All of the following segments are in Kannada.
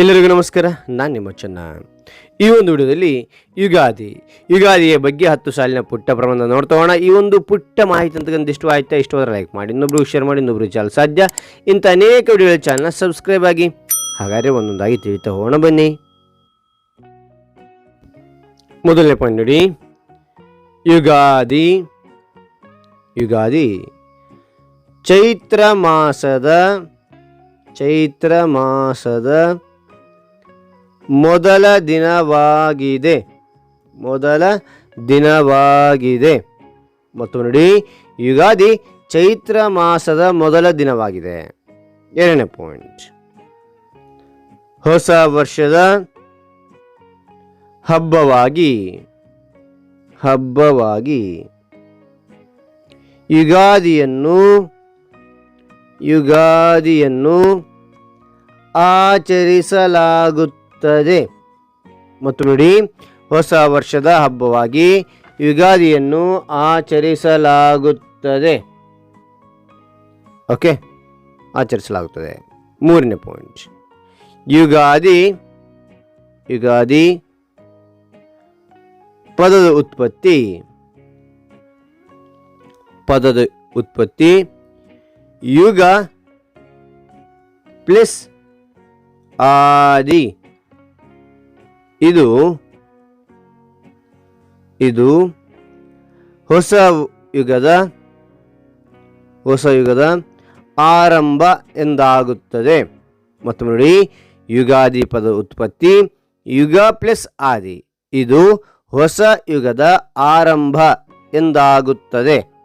ಎಲ್ಲರಿಗೂ ನಮಸ್ಕಾರ. ನಾನು ನಿಮ್ಮ ಚೆನ್ನ ಈ ಒಂದು ವಿಡಿಯೋದಲ್ಲಿ ಯುಗಾದಿ. ಯುಗಾದಿಯ ಬಗ್ಗೆ ಹತ್ತು ಸಾಲಿನ ಪುಟ್ಟ ಪ್ರಬಂಧ ನೋಡ್ತೋಣ ಈ ಒಂದು ಪುಟ್ಟ ಮಾಹಿತಿ ಅಂತಕ್ಕಂಥ ಇಷ್ಟು ಆಯ್ತಾ, ಇಷ್ಟವಾದ್ರೆ ಲೈಕ್ ಮಾಡಿ. ಇನ್ನೊಬ್ರು ಶೇರ್ ಮಾಡಿ, ಇನ್ನೊಬ್ರು ಚಾಲ್ ಸಾಧ್ಯ. ಇಂಥ ಅನೇಕ ವಿಡಿಯೋಗಳ ಚಾನಲ್ನ ಸಬ್ಸ್ಕ್ರೈಬ್ ಆಗಿ, ಹಾಗಾದರೆ ಒಂದೊಂದಾಗಿ ತಿಳಿತಾ ಹೋಣ ಬನ್ನಿ. ಮೊದಲನೇ ಪಾಯಿಂಟ್ ನೋಡಿ. ಯುಗಾದಿ. ಯುಗಾದಿ. ಚೈತ್ರ ಮಾಸದ ಚೈತ್ರ ಮಾಸದ ಮೊದಲ ದಿನವಾಗಿದೆ. ಮೊದಲ ದಿನವಾಗಿದೆ. ಮತ್ತು ನೋಡಿ, ಯುಗಾದಿ ಚೈತ್ರ ಮಾಸದ ಮೊದಲ ದಿನವಾಗಿದೆ. ಎರಡನೇ ಪಾಯಿಂಟ್ ಹೊಸ ವರ್ಷದ ಹಬ್ಬವಾಗಿ ಹಬ್ಬವಾಗಿ ಯುಗಾದಿಯನ್ನು ಯುಗಾದಿಯನ್ನು ಆಚರಿಸಲಾಗುತ್ತದೆ. ಮತ್ತು ನೋಡಿ, ಹೊಸ ವರ್ಷದ ಹಬ್ಬವಾಗಿ ಯುಗಾದಿಯನ್ನು ಆಚರಿಸಲಾಗುತ್ತದೆ. ಓಕೆ, ಆಚರಿಸಲಾಗುತ್ತದೆ. ಮೂರನೇ ಪಾಯಿಂಟ್ ಯುಗಾದಿ ಯುಗಾದಿ ಪದದ ಉತ್ಪತ್ತಿ. ಪದದ ಉತ್ಪತ್ತಿ, ಯುಗ ಪ್ಲಸ್ ಆದಿ. ಇದು ಇದು ಹೊಸ ಯುಗದ ಹೊಸ ಯುಗದ ಆರಂಭ ಎಂದಾಗುತ್ತದೆ. ಮತ್ತು ನೋಡಿ ಯುಗಾದಿ ಪದ ಉತ್ಪತ್ತಿ, ಯುಗ ಪ್ಲಸ್ ಆದಿ. ಇದು ಹೊಸ ಯುಗದ ಆರಂಭ ಎಂದಾಗುತ್ತದೆ.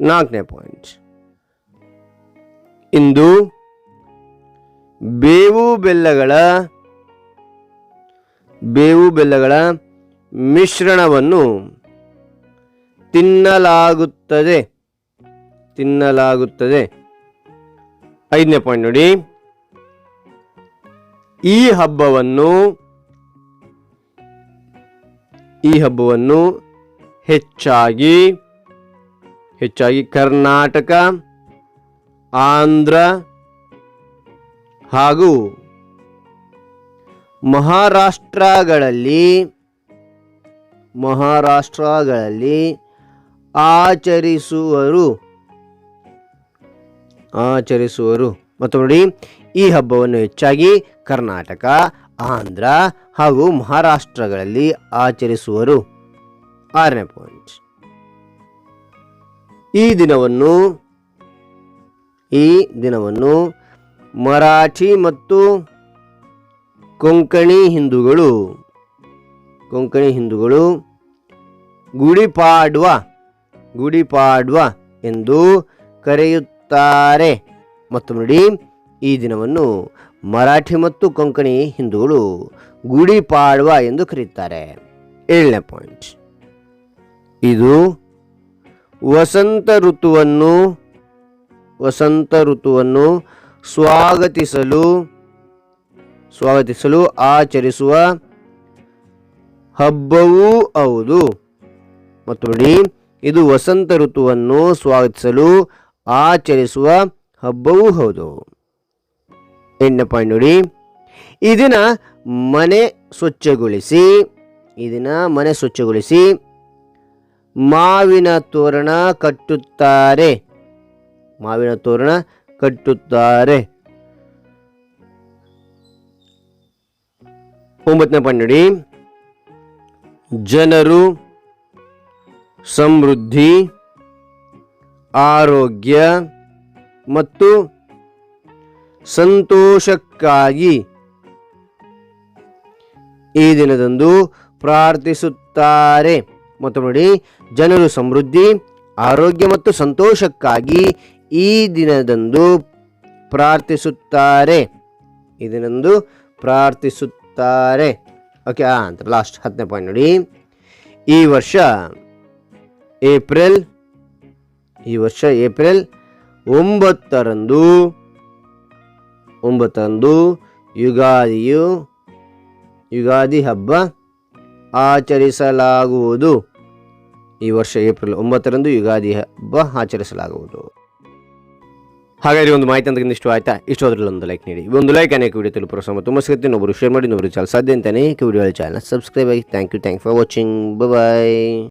ನಾಲ್ಕನೇ ಪಾಯಿಂಟ್. ಇಂದು ಬೇವು ಬೆಲ್ಲಗಳ ಬೇವು ಬೆಲ್ಲಗಳ ಮಿಶ್ರಣವನ್ನು ತಿನ್ನಲಾಗುತ್ತದೆ. ತಿನ್ನಲಾಗುತ್ತದೆ. ಐದನೇ ಪಾಯಿಂಟ್ ನೋಡಿ. ಈ ಹಬ್ಬವನ್ನು ಈ ಹಬ್ಬವನ್ನು ಹೆಚ್ಚಾಗಿ ಹೆಚ್ಚಾಗಿ ಕರ್ನಾಟಕ, ಆಂಧ್ರ ಹಾಗೂ ಮಹಾರಾಷ್ಟ್ರಗಳಲ್ಲಿ ಮಹಾರಾಷ್ಟ್ರಗಳಲ್ಲಿ ಆಚರಿಸುವರು. ಆಚರಿಸುವರು. ಮತ್ತು ನೋಡಿ, ಈ ಹಬ್ಬವನ್ನು ಹೆಚ್ಚಾಗಿ ಕರ್ನಾಟಕ, ಆಂಧ್ರ ಹಾಗೂ ಮಹಾರಾಷ್ಟ್ರಗಳಲ್ಲಿ ಆಚರಿಸುವರು. ಆರನೇ ಪಾಯಿಂಟ್ ಈ ದಿನವನ್ನು ಈ ದಿನವನ್ನು ಮರಾಠಿ ಮತ್ತು ಕೊಂಕಣಿ ಹಿಂದೂಗಳು ಕೊಂಕಣಿ ಹಿಂದೂಗಳು ಗುಡಿಪಾಡ್ವ ಗುಡಿಪಾಡ್ವ ಎಂದು ಕರೆಯುತ್ತಾರೆ. ಮತ್ತು ನೋಡಿ, ಈ ದಿನವನ್ನು ಮರಾಠಿ ಮತ್ತು ಕೊಂಕಣಿ ಹಿಂದೂಗಳು ಗುಡಿಪಾಡ್ವ ಎಂದು ಕರೆಯುತ್ತಾರೆ. ಏಳನೇ ಪಾಯಿಂಟ್. ಇದು ವಸಂತ ಋತುವನ್ನು ವಸಂತ ಋತುವನ್ನು ಸ್ವಾಗತಿಸಲು ಸ್ವಾಗತಿಸಲು ಆಚರಿಸುವ ಹಬ್ಬವೂ ಹೌದು. ಮತ್ತು ನೋಡಿ, ಇದು ವಸಂತ ಋತುವನ್ನು ಸ್ವಾಗತಿಸಲು ಆಚರಿಸುವ ಹಬ್ಬವೂ ಹೌದು. ಎಂಟನೇ ಪಾಯಿಂಟ್ ನೋಡಿ ಇದನ್ನ ಮನೆ ಸ್ವಚ್ಛಗೊಳಿಸಿ ಇದನ್ನ ಮನೆ ಸ್ವಚ್ಛಗೊಳಿಸಿ ಮಾವಿನ ತೋರಣ ಕಟ್ಟುತ್ತಾರೆ. ಮಾವಿನ ತೋರಣ ಕಟ್ಟುತ್ತಾರೆ. ಒಂಬತ್ತನೇ ಪಾಯಿಂಟ್ ನೋಡಿ ಜನರು, ಸಮೃದ್ಧಿ, ಆರೋಗ್ಯ ಮತ್ತು ಸಂತೋಷಕ್ಕಾಗಿ ಈ ದಿನದಂದು ಪ್ರಾರ್ಥಿಸುತ್ತಾರೆ. ಮತ್ತು ನೋಡಿ, ಜನರು, ಸಮೃದ್ಧಿ, ಆರೋಗ್ಯ ಮತ್ತು ಸಂತೋಷಕ್ಕಾಗಿ ಈ ದಿನದಂದು ಪ್ರಾರ್ಥಿಸುತ್ತಾರೆ. ಈ ದಿನದಂದು ಓಕೆ ಆ, ಅಂತ. ಲಾಸ್ಟ್ ಹತ್ತನೇ ಪಾಯಿಂಟ್ ನೋಡಿ. ಈ ವರ್ಷ ಏಪ್ರಿಲ್ ಈ ವರ್ಷ ಏಪ್ರಿಲ್ ಒಂಬತ್ತರಂದು ಒಂಬತ್ತರಂದು ಯುಗಾದಿಯು, ಯುಗಾದಿ ಹಬ್ಬ ಆಚರಿಸಲಾಗುವುದು. ಈ ವರ್ಷ ಏಪ್ರಿಲ್ ಒಂಬತ್ತರಂದು ಯುಗಾದಿ ಹಬ್ಬ ಆಚರಿಸಲಾಗುವುದು. ಹಾಗಾದ್ರೆ ಒಂದು ಮಾಹಿತಿ ಅಂತ ಇಷ್ಟು ಆಯ್ತಾ? ಇಷ್ಟು ಅದರಲ್ಲಿ ಒಂದು ಲೈಕ್ ನೀಡಿ. ಒಂದು ಲೈಕ್ ಅನೇಕ ವಿಡಿಯೋ ತಲುಪುವ ಸಮ ತುಂಬ ಸಿಗುತ್ತೆ. ಇನ್ನೊಬ್ಬರು ಶೇರ್ ಮಾಡಿ ಇನ್ನೊಬ್ಬರು ಚಾನಲ್ ಸಾಧ್ಯ ಅಂತ ಅನೇಕ ವಿಡಿಯೋ ಚಾನಲ್ ಸಬ್ಸ್ಕ್ರೈಬ್ ಆಗಿ. Thank you thank for watching bye